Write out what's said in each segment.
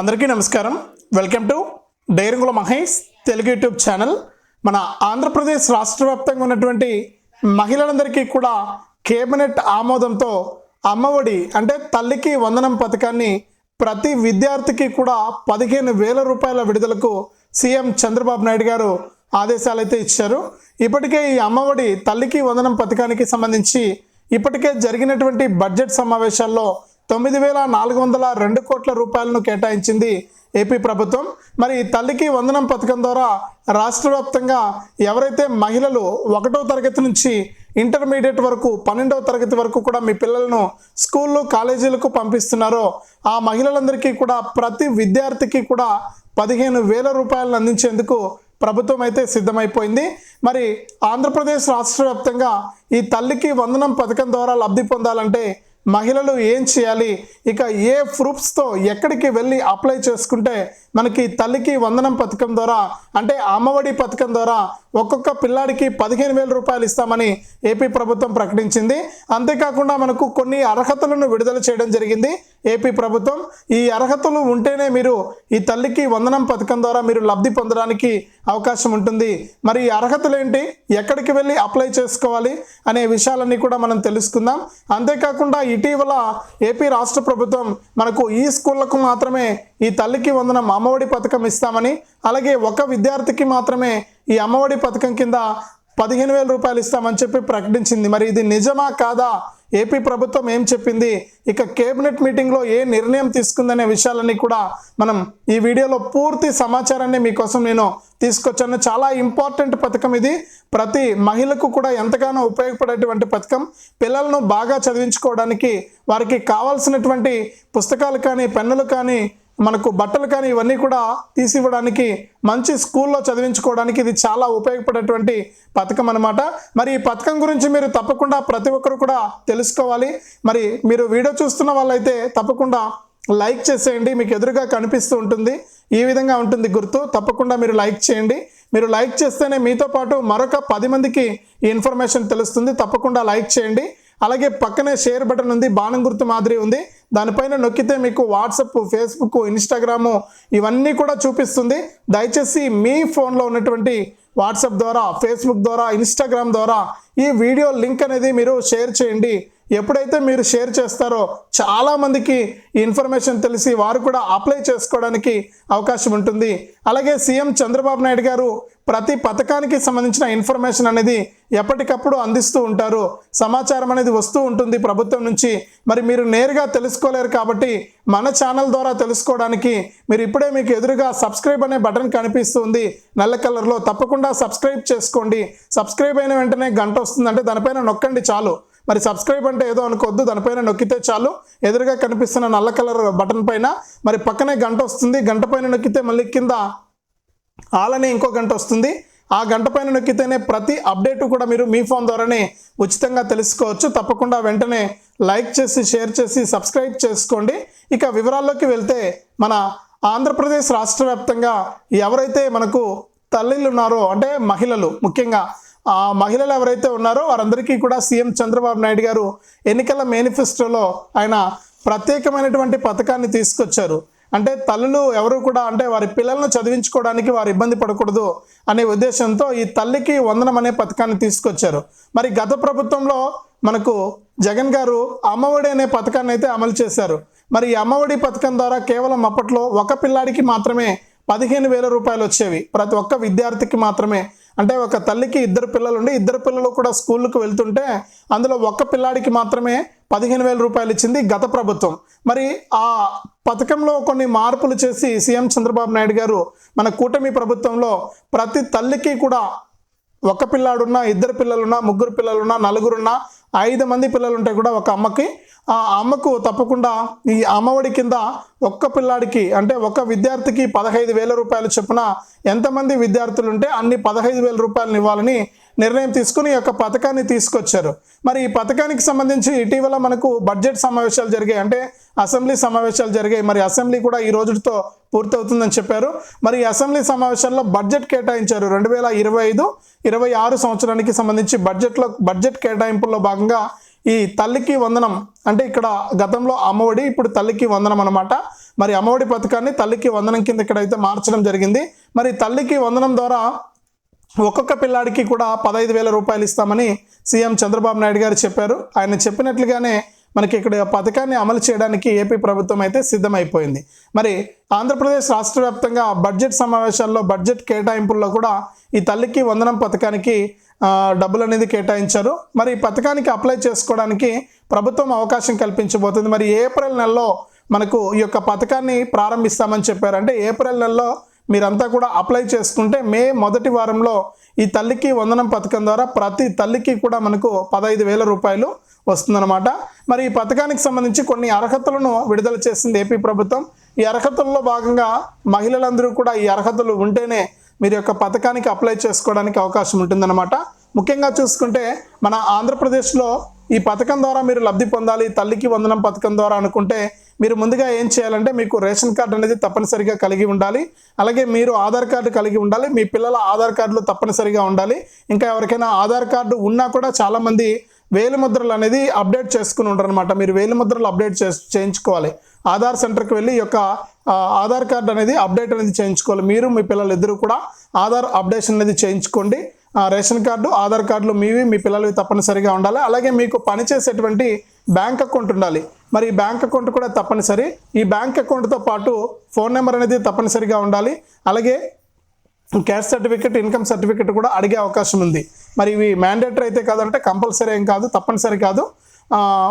అందరికీ నమస్కారం. Welcome to డైరంగుల మహేష్ తెలుగు యూట్యూబ్ ఛానల్. మన ఆంధ్రప్రదేశ్ రాష్ట్ర వ్యాప్తంగా ఉన్నటువంటి మహిళలందరికీ కూడా కేబినెట్ ఆమోదంతో అమ్మఒడి అంటే తల్లికి వందనం పథకాన్ని ప్రతి విద్యార్థికి కూడా పదిహేను వేల రూపాయల విడుదలకు సీఎం చంద్రబాబు నాయుడు గారు ఆదేశాలు అయితే ఇచ్చారు. ఇప్పటికే ఈ అమ్మఒడి తల్లికి వందనం పథకానికి సంబంధించి ఇప్పటికే జరిగినటువంటి బడ్జెట్ సమావేశాల్లో తొమ్మిది వేల నాలుగు వందల రెండు కోట్ల రూపాయలను కేటాయించింది ఏపీ ప్రభుత్వం. మరి ఈ తల్లికి వందనం పథకం ద్వారా రాష్ట్ర వ్యాప్తంగా ఎవరైతే మహిళలు ఒకటో తరగతి నుంచి ఇంటర్మీడియట్ వరకు పన్నెండవ తరగతి వరకు కూడా మీ పిల్లలను స్కూళ్ళు కాలేజీలకు పంపిస్తున్నారో ఆ మహిళలందరికీ కూడా ప్రతి విద్యార్థికి కూడా పదిహేను వేల రూపాయలను అందించేందుకు ప్రభుత్వం అయితే సిద్ధమైపోయింది. మరి ఆంధ్రప్రదేశ్ రాష్ట్ర వ్యాప్తంగా ఈ తల్లికి వందనం పథకం ద్వారా లబ్ధి పొందాలంటే మహిళలు ఏం చేయాలి? ఇక ఏ ప్రూఫ్స్తో ఎక్కడికి వెళ్ళి అప్లై చేసుకుంటే మనకి తల్లికి వందనం పథకం ద్వారా అంటే అమ్మఒడి పథకం ద్వారా ఒక్కొక్క పిల్లాడికి పదిహేను వేల రూపాయలు ఇస్తామని ఏపీ ప్రభుత్వం ప్రకటించింది. అంతేకాకుండా మనకు కొన్ని అర్హతలను విడుదల చేయడం జరిగింది. ఏపీ ప్రభుత్వం ఈ అర్హతలు ఉంటేనే మీరు ఈ తల్లికి వందనం పథకం ద్వారా మీరు లబ్ధి పొందడానికి అవకాశం ఉంటుంది. మరి ఈ అర్హతలు ఏంటి? ఎక్కడికి వెళ్ళి అప్లై చేసుకోవాలి? అనే విషయాలన్నీ కూడా మనం తెలుసుకుందాం. అంతేకాకుండా ఇటీవల ఏపీ రాష్ట్ర ప్రభుత్వం మనకు ఈ స్కూళ్ళకు మాత్రమే ఈ తల్లికి వందనం అమ్మఒడి పథకం ఇస్తామని అలాగే ఒక విద్యార్థికి మాత్రమే ఈ అమ్మఒడి పథకం కింద పదిహేను వేల రూపాయలు ఇస్తామని చెప్పి ప్రకటించింది. మరి ఇది నిజమా కాదా? ఏపీ ప్రభుత్వం ఏం చెప్పింది? ఇక కేబినెట్ మీటింగ్లో ఏ నిర్ణయం తీసుకుందనే విషయాలన్నీ కూడా మనం ఈ వీడియోలో పూర్తి సమాచారాన్ని మీకోసం నేను తీసుకొచ్చాను. చాలా ఇంపార్టెంట్ పథకం ఇది. ప్రతి మహిళకు కూడా ఎంతగానో ఉపయోగపడేటువంటి పథకం. పిల్లలను బాగా చదివించుకోవడానికి వారికి కావాల్సినటువంటి పుస్తకాలు కానీ పెన్నులు కానీ మనకు బట్టలు కానీ ఇవన్నీ కూడా తీసివ్వడానికి మంచి స్కూల్లో చదివించుకోవడానికి ఇది చాలా ఉపయోగపడేటువంటి పథకం అనమాట మరి ఈ పథకం గురించి మీరు తప్పకుండా ప్రతి ఒక్కరు కూడా తెలుసుకోవాలి. మరి మీరు వీడియో చూస్తున్న వాళ్ళైతే తప్పకుండా లైక్ చేసేయండి. మీకు ఎదురుగా కనిపిస్తూ ఉంటుంది. ఈ విధంగా ఉంటుంది గుర్తు. తప్పకుండా మీరు లైక్ చేయండి. మీరు లైక్ చేస్తేనే మీతో పాటు మరొక పది మందికి ఈ ఇన్ఫర్మేషన్ తెలుస్తుంది. తప్పకుండా లైక్ చేయండి. అలాగే పక్కనే షేర్ బటన్ ఉంది. బాణం గుర్తు మాదిరి ఉంది. దానిపైన నొక్కితే మీకు వాట్సప్ ఫేస్బుక్ ఇన్స్టాగ్రాము ఇవన్నీ కూడా చూపిస్తుంది. దయచేసి మీ ఫోన్లో ఉన్నటువంటి వాట్సాప్ ద్వారా ఫేస్బుక్ ద్వారా ఇన్స్టాగ్రామ్ ద్వారా ఈ వీడియో లింక్ అనేది మీరు షేర్ చేయండి. ఎప్పుడైతే మీరు షేర్ చేస్తారో చాలామందికి ఈ ఇన్ఫర్మేషన్ తెలిసి వారు కూడా అప్లై చేసుకోవడానికి అవకాశం ఉంటుంది. అలాగే సీఎం చంద్రబాబు నాయుడు గారు ప్రతి పథకానికి సంబంధించిన ఇన్ఫర్మేషన్ అనేది ఎప్పటికప్పుడు అందిస్తూ ఉంటారు. సమాచారం అనేది వస్తూ ఉంటుంది ప్రభుత్వం నుంచి. మరి మీరు నేరుగా తెలుసుకోలేరు కాబట్టి మన ఛానల్ ద్వారా తెలుసుకోవడానికి మీరు ఇప్పుడే మీకు ఎదురుగా సబ్స్క్రైబ్ అనే బటన్ కనిపిస్తుంది. నల్ల కలర్లో తప్పకుండా సబ్స్క్రైబ్ చేసుకోండి. సబ్స్క్రైబ్ అయిన వెంటనే గంట వస్తుంది అంటే దానిపైన నొక్కండి చాలు. మరి సబ్స్క్రైబ్ అంటే ఏదో అనుకోవద్దు దానిపైన నొక్కితే చాలు. ఎదురుగా కనిపిస్తున్న నల్ల కలర్ బటన్ పైన మరి పక్కనే గంట వస్తుంది. గంట పైన నొక్కితే మళ్ళీ కింద ఆలనే ఇంకో గంట వస్తుంది. ఆ గంట పైన నొక్కితేనే ప్రతి అప్డేట్ కూడా మీరు మీ ఫోన్ ద్వారానే ఉచితంగా తెలుసుకోవచ్చు. తప్పకుండా వెంటనే లైక్ చేసి షేర్ చేసి సబ్స్క్రైబ్ చేసుకోండి. ఇక వివరాల్లోకి వెళ్తే మన ఆంధ్రప్రదేశ్ రాష్ట్ర వ్యాప్తంగా ఎవరైతే మనకు తల్లిలు ఉన్నారో అంటే మహిళలు ముఖ్యంగా మహిళలు ఎవరైతే ఉన్నారో వారందరికీ కూడా సీఎం చంద్రబాబు నాయుడు గారు ఎన్నికల మేనిఫెస్టోలో ఆయన ప్రత్యేకమైనటువంటి పథకాన్ని తీసుకొచ్చారు. అంటే తల్లులు ఎవరు కూడా అంటే వారి పిల్లలను చదివించుకోవడానికి వారు ఇబ్బంది పడకూడదు అనే ఉద్దేశంతో ఈ తల్లికి వందనం అనే పథకాన్ని తీసుకొచ్చారు. మరి గత ప్రభుత్వంలో మనకు జగన్ గారు అమ్మఒడి అనే పథకాన్ని అయితే అమలు చేశారు. మరి ఈ అమ్మఒడి పథకం ద్వారా కేవలం అప్పట్లో ఒక పిల్లాడికి మాత్రమే పదిహేను వేల రూపాయలు వచ్చేవి. ప్రతి ఒక్క విద్యార్థికి మాత్రమే అంటే ఒక తల్లికి ఇద్దరు పిల్లలు ఉండి ఇద్దరు పిల్లలు కూడా స్కూళ్ళకు వెళ్తుంటే అందులో ఒక్క పిల్లాడికి మాత్రమే పదిహేను వేల రూపాయలు ఇచ్చింది గత ప్రభుత్వం. మరి ఆ పథకంలో కొన్ని మార్పులు చేసి సీఎం చంద్రబాబు నాయుడు గారు మన కూటమి ప్రభుత్వంలో ప్రతి తల్లికి కూడా ఒక పిల్లాడున్నా ఇద్దరు పిల్లలున్నా ముగ్గురు పిల్లలున్నా నలుగురున్నా ఐదు మంది పిల్లలు ఉంటే కూడా ఒక అమ్మకి ఆ అమ్మకు తప్పకుండా ఈ అమ్మఒడి కింద ఒక్క పిల్లాడికి అంటే ఒక విద్యార్థికి పదహైదు వేల రూపాయలు చొప్పున ఎంతమంది విద్యార్థులు ఉంటే అన్ని పదహైదు వేల రూపాయలను ఇవ్వాలని నిర్ణయం తీసుకుని ఈ యొక్క పథకాన్ని తీసుకొచ్చారు. మరి ఈ పథకానికి సంబంధించి ఇటీవల మనకు బడ్జెట్ సమావేశాలు జరిగాయి. అంటే అసెంబ్లీ సమావేశాలు జరిగాయి. మరి అసెంబ్లీ కూడా ఈ రోజుతో పూర్తవుతుందని చెప్పారు. మరి అసెంబ్లీ సమావేశాల్లో బడ్జెట్ కేటాయించారు. రెండు వేల ఇరవై ఐదు ఇరవై ఆరు సంవత్సరానికి సంబంధించి బడ్జెట్లో బడ్జెట్ కేటాయింపుల్లో భాగంగా ఈ తల్లికి వందనం అంటే ఇక్కడ గతంలో అమ్మఒడి ఇప్పుడు తల్లికి వందనం అనమాట మరి అమ్మఒడి పథకాన్ని తల్లికి వందనం కింద ఇక్కడైతే మార్చడం జరిగింది. మరి తల్లికి వందనం ద్వారా ఒక్కొక్క పిల్లాడికి కూడా పదహైదు వేల రూపాయలు ఇస్తామని సీఎం చంద్రబాబు నాయుడు గారు చెప్పారు. ఆయన చెప్పినట్లుగానే మనకి ఇక్కడ పథకాన్ని అమలు చేయడానికి ఏపీ ప్రభుత్వం అయితే సిద్ధమైపోయింది. మరి ఆంధ్రప్రదేశ్ రాష్ట్ర వ్యాప్తంగా బడ్జెట్ సమావేశాల్లో బడ్జెట్ కేటాయింపుల్లో కూడా ఈ తల్లికి వందనం పథకానికి డబ్బులు అనేది కేటాయించారు. మరి ఈ పథకానికి అప్లై చేసుకోవడానికి ప్రభుత్వం అవకాశం కల్పించబోతుంది. మరి ఏప్రిల్ నెలలో మనకు ఈ యొక్క పథకాన్ని ప్రారంభిస్తామని చెప్పారు. అంటే ఏప్రిల్ నెలలో మీరంతా కూడా అప్లై చేసుకుంటే మే మొదటి వారంలో ఈ తల్లికి వందనం పథకం ద్వారా ప్రతి తల్లికి కూడా మనకు పదహైదు వేల రూపాయలు వస్తుందన్నమాట. మరి ఈ పథకానికి సంబంధించి కొన్ని అర్హతలను విడుదల చేసింది ఏపీ ప్రభుత్వం. ఈ అర్హతల్లో భాగంగా మహిళలందరూ కూడా ఈ అర్హతలు ఉంటేనే మీరు యొక్క పథకానికి అప్లై చేసుకోవడానికి అవకాశం ఉంటుందన్నమాట. ముఖ్యంగా చూసుకుంటే మన ఆంధ్రప్రదేశ్లో ఈ పథకం ద్వారా మీరు లబ్ధి పొందాలి తల్లికి వందనం పథకం ద్వారా అనుకుంటే మీరు ముందుగా ఏం చేయాలంటే మీకు రేషన్ కార్డు అనేది తప్పనిసరిగా కలిగి ఉండాలి. అలాగే మీరు ఆధార్ కార్డు కలిగి ఉండాలి మీ పిల్లల ఆధార్ కార్డులు తప్పనిసరిగా ఉండాలి. ఇంకా ఎవరికైనా ఆధార్ కార్డు ఉన్నా కూడా చాలామంది వేలిముద్రలు అనేది అప్డేట్ చేసుకుని ఉంటారు అనమాట మీరు వేలిముద్రలు అప్డేట్ చే చేయించుకోవాలి. ఆధార్ సెంటర్కి వెళ్ళి యొక్క ఆధార్ కార్డు అనేది అప్డేట్ అనేది చేయించుకోవాలి. మీరు మీ పిల్లలు ఇద్దరు కూడా ఆధార్ అప్డేషన్ అనేది చేయించుకోండి. రేషన్ కార్డు ఆధార్ కార్డులు మీవి మీ పిల్లలవి తప్పనిసరిగా ఉండాలి. అలాగే మీకు పనిచేసేటువంటి బ్యాంక్ అకౌంట్ ఉండాలి. మరి ఈ బ్యాంక్ అకౌంట్ కూడా తప్పనిసరి. ఈ బ్యాంక్ అకౌంట్తో పాటు ఫోన్ నెంబర్ అనేది తప్పనిసరిగా ఉండాలి. అలాగే క్యాష్ సర్టిఫికెట్ ఇన్కమ్ సర్టిఫికెట్ కూడా అడిగే అవకాశం ఉంది. మరి ఇవి మ్యాండేటరీ అయితే కాదంటే కంపల్సరీ ఏం కాదు తప్పనిసరి కాదు.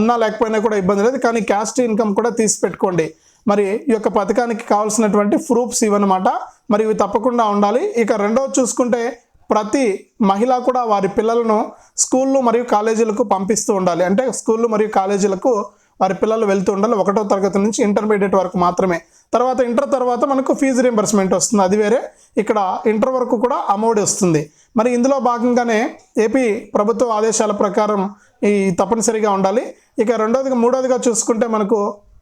ఉన్నా లేకపోయినా కూడా ఇబ్బంది లేదు. కానీ క్యాస్ట్ ఇన్కమ్ కూడా తీసి పెట్టుకోండి. మరి ఈ యొక్క పథకానికి కావాల్సినటువంటి ప్రూఫ్స్ ఇవన్నమాట మరి ఇవి తప్పకుండా ఉండాలి. ఇక రెండవ చూసుకుంటే ప్రతి మహిళ కూడా వారి పిల్లలను స్కూళ్ళు మరియు కాలేజీలకు పంపిస్తూ ఉండాలి. అంటే స్కూళ్ళు మరియు కాలేజీలకు వారి పిల్లలు వెళ్తూ ఉండాలి. ఒకటో తరగతి నుంచి ఇంటర్మీడియట్ వరకు మాత్రమే. తర్వాత ఇంటర్ తర్వాత మనకు ఫీజు రింబర్స్మెంట్ వస్తుంది. అది వేరే. ఇక్కడ ఇంటర్ వరకు కూడా అమౌంట్ వస్తుంది. మరి ఇందులో భాగంగానే ఏపీ ప్రభుత్వ ఆదేశాల ప్రకారం ఈ తప్పనిసరిగా ఉండాలి. ఇక రెండోదిగా మూడోదిగా చూసుకుంటే మనకు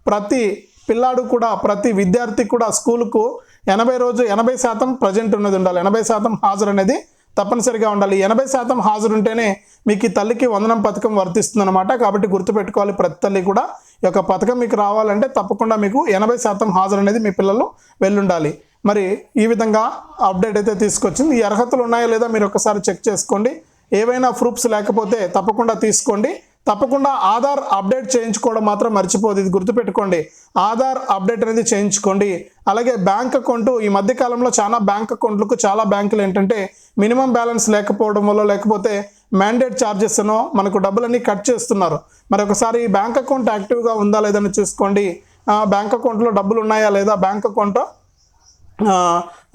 ప్రతి పిల్లాడు కూడా ప్రతి విద్యార్థి కూడా స్కూలుకు ఎనభై రోజు ఎనభై శాతం ప్రజెంట్ ఉన్నది ఉండాలి. ఎనభై శాతం హాజరు అనేది తప్పనిసరిగా ఉండాలి. ఎనభై శాతం హాజరు ఉంటేనే మీకు ఈ తల్లికి వందనం పథకం వర్తిస్తుందన్నమాట. కాబట్టి గుర్తుపెట్టుకోవాలి ప్రతి తల్లి కూడా ఈ యొక్క పథకం మీకు రావాలంటే తప్పకుండా మీకు ఎనభై శాతం హాజరు అనేది మీ పిల్లలు వెళ్ళుండాలి. మరి ఈ విధంగా అప్డేట్ అయితే తీసుకొచ్చింది. ఈ అర్హతలు ఉన్నాయా లేదా మీరు ఒకసారి చెక్ చేసుకోండి. ఏవైనా ప్రూఫ్స్ లేకపోతే తప్పకుండా తీసుకోండి. తప్పకుండా ఆధార్ అప్డేట్ చేయించుకోవడం మాత్రం మర్చిపోదు. ఇది గుర్తుపెట్టుకోండి. ఆధార్ అప్డేట్ అనేది చేయించుకోండి. అలాగే బ్యాంక్ అకౌంట్ ఈ మధ్య కాలంలో చాలా బ్యాంక్ అకౌంట్లకు చాలా బ్యాంకులు ఏంటంటే మినిమం బ్యాలెన్స్ లేకపోవడం వల్ల లేకపోతే మ్యాండేట్ ఛార్జెస్నో మనకు డబ్బులన్నీ కట్ చేస్తున్నారు. మరి ఒకసారి ఈ బ్యాంక్ అకౌంట్ యాక్టివ్గా ఉందా లేదని చూసుకోండి. ఆ, బ్యాంక్ అకౌంట్లో డబ్బులు ఉన్నాయా లేదా? బ్యాంక్ అకౌంట్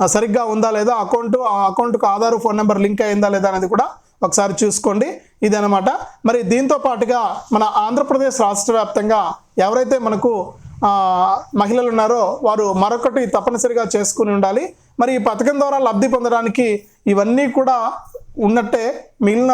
సరిగ్గా ఉందా లేదా? అకౌంట్ ఆ అకౌంట్కు ఆధార్ ఫోన్ నెంబర్ లింక్ అయిందా లేదా అనేది కూడా ఒకసారి చూసుకోండి. ఇదనమాట మరి దీంతో పాటుగా మన ఆంధ్రప్రదేశ్ రాష్ట్ర వ్యాప్తంగా ఎవరైతే మనకు మహిళలు ఉన్నారో వారు మరొకటి తప్పనిసరిగా చేసుకుని ఉండాలి. మరి ఈ పథకం ద్వారా లబ్ధి పొందడానికి ఇవన్నీ కూడా ఉన్నట్టే మిగిలిన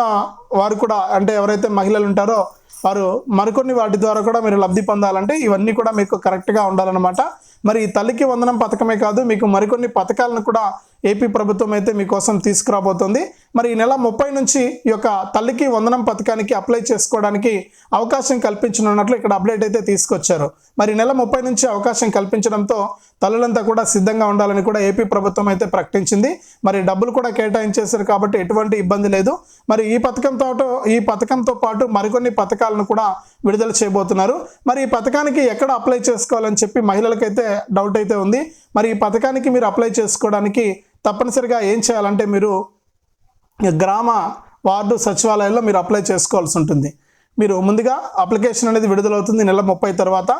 వారు కూడా అంటే ఎవరైతే మహిళలు ఉంటారో వారు మరికొన్ని వాటి ద్వారా కూడా మీరు లబ్ధి పొందాలంటే ఇవన్నీ కూడా మీకు కరెక్ట్గా ఉండాలన్నమాట. మరి తల్లికి వందనం పథకమే కాదు మీకు మరికొన్ని పథకాలను కూడా ఏపీ ప్రభుత్వం అయితే మీకోసం తీసుకురాబోతోంది. మరి ఈ నెల ముప్పై నుంచి ఈ యొక్క తల్లికి వందనం పథకానికి అప్లై చేసుకోవడానికి అవకాశం కల్పించనున్నట్లు ఇక్కడ అప్డేట్ అయితే తీసుకొచ్చారు. మరి నెల ముప్పై నుంచి అవకాశం కల్పించడంతో తల్లులంతా కూడా సిద్ధంగా ఉండాలని కూడా ఏపీ ప్రభుత్వం అయితే ప్రకటించింది. మరి డబ్బులు కూడా కేటాయించేశారు కాబట్టి ఎటువంటి ఇబ్బంది లేదు. మరి ఈ పథకంతో ఈ పథకంతో పాటు మరికొన్ని పథకాలను కూడా విడుదల చేయబోతున్నారు. మరి ఈ పథకానికి ఎక్కడ అప్లై చేసుకోవాలని చెప్పి మహిళలకైతే డౌట్ అయితే ఉంది. మరి ఈ పథకానికి మీరు అప్లై చేసుకోవడానికి తప్పనిసరిగా ఏం చేయాలంటే మీరు గ్రామ వార్డు సచివాలయాల్లో మీరు అప్లై చేసుకోవాల్సి ఉంటుంది. మీరు ముందుగా అప్లికేషన్ అనేది విడుదలవుతుంది నెల ముప్పై తర్వాత.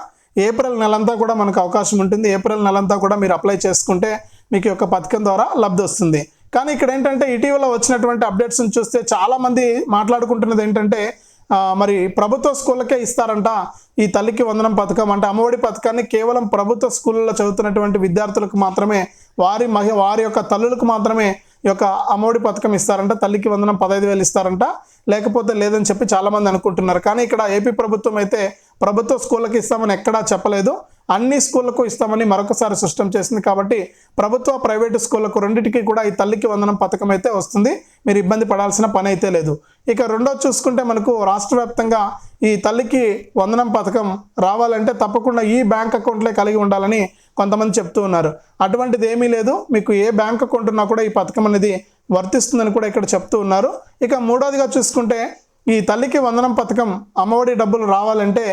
ఏప్రిల్ నెలంతా కూడా మనకు అవకాశం ఉంటుంది. ఏప్రిల్ నెలంతా కూడా మీరు అప్లై చేసుకుంటే మీకు యొక్క పథకం ద్వారా లబ్ధి వస్తుంది. కానీ ఇక్కడ ఏంటంటే ఇటీవల వచ్చినటువంటి అప్డేట్స్ని చూస్తే చాలామంది మాట్లాడుకుంటున్నది ఏంటంటే మరి ప్రభుత్వ స్కూళ్ళకే ఇస్తారంట ఈ తల్లికి వందనం పథకం. అంటే అమ్మఒడి పథకాన్ని కేవలం ప్రభుత్వ స్కూళ్ళలో చదువుతున్నటువంటి విద్యార్థులకు మాత్రమే వారి మహి వారి యొక్క తల్లులకు మాత్రమే ఈ యొక్క అమ్మఒడి పథకం ఇస్తారంట. తల్లికి వందనం పదహైదు వేలు ఇస్తారంట. లేకపోతే లేదని చెప్పి చాలామంది అనుకుంటున్నారు. కానీ ఇక్కడ ఏపీ ప్రభుత్వం అయితే ప్రభుత్వ స్కూళ్ళకి ఇస్తామని ఎక్కడా చెప్పలేదు. అన్ని స్కూళ్ళకు ఇస్తామని మరొకసారి స్పష్టం చేసింది కాబట్టి ప్రభుత్వ ప్రైవేటు స్కూళ్ళకు రెండింటికి కూడా ఈ తల్లికి వందనం పథకం అయితే వస్తుంది. మీరు ఇబ్బంది పడాల్సిన పని అయితే లేదు. ఇక రెండో చూసుకుంటే మనకు రాష్ట్ర వ్యాప్తంగా ఈ తల్లికి వందనం పథకం రావాలంటే తప్పకుండా ఈ బ్యాంక్ అకౌంట్లే కలిగి ఉండాలని కొంతమంది చెప్తూ ఉన్నారు. అటువంటిది ఏమీ లేదు. మీకు ఏ బ్యాంక్ అకౌంట్ ఉన్నా కూడా ఈ పథకం అనేది వర్తిస్తుందని కూడా ఇక్కడ చెప్తూ ఉన్నారు. ఇక మూడోదిగా చూసుకుంటే ఈ తల్లికి వందనం పథకం అమ్మఒడి డబ్బులు రావాలంటే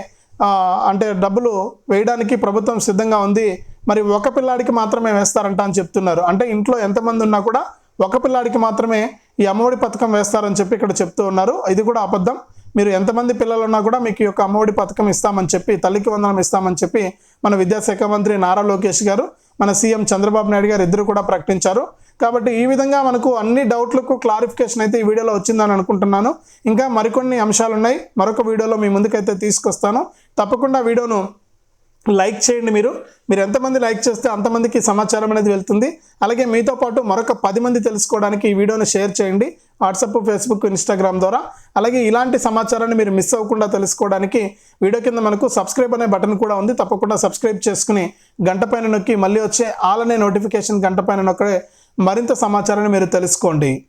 అంటే డబ్బులు వేయడానికి ప్రభుత్వం సిద్ధంగా ఉంది. మరి ఒక పిల్లాడికి మాత్రమే వేస్తారంట అని చెప్తున్నారు. అంటే ఇంట్లో ఎంతమంది ఉన్నా కూడా ఒక పిల్లాడికి మాత్రమే ఈ అమ్మఒడి పథకం వేస్తారని చెప్పి ఇక్కడ చెప్తూ ఉన్నారు. ఇది కూడా అబద్ధం. మీరు ఎంతమంది పిల్లలు ఉన్నా కూడా మీకు ఈ యొక్క అమ్మఒడి పథకం ఇస్తామని చెప్పి తల్లికి వందనం ఇస్తామని చెప్పి మన విద్యాశాఖ మంత్రి నారా లోకేష్ గారు మన సీఎం చంద్రబాబు నాయుడు గారు ఇద్దరు కూడా ప్రకటించారు. కాబట్టి ఈ విధంగా మనకు అన్ని డౌట్లకు క్లారిఫికేషన్ అయితే ఈ వీడియోలో వచ్చిందని అనుకుంటున్నాను. ఇంకా మరికొన్ని అంశాలు ఉన్నాయి మరొక వీడియోలో మీ ముందుకైతే తీసుకొస్తాను. తప్పకుండా వీడియోను లైక్ చేయండి మీరు. మీరు ఎంతమంది లైక్ చేస్తే అంతమందికి సమాచారం అనేది వెళ్తుంది. అలాగే మీతో పాటు మరొక పది మంది తెలుసుకోవడానికి ఈ వీడియోను షేర్ చేయండి. వాట్సాప్ ఫేస్బుక్ ఇన్స్టాగ్రామ్ ద్వారా. అలాగే ఇలాంటి సమాచారాన్ని మీరు మిస్ అవ్వకుండా తెలుసుకోవడానికి వీడియో కింద మనకు సబ్స్క్రైబ్ అనే బటన్ కూడా ఉంది. తప్పకుండా సబ్స్క్రైబ్ చేసుకుని గంట పైన నొక్కి మళ్ళీ వచ్చే ఆల్ అనే నోటిఫికేషన్ గంట పైన నొక్కే మరింత సమాచారాన్ని మీరు తెలుసుకోండి.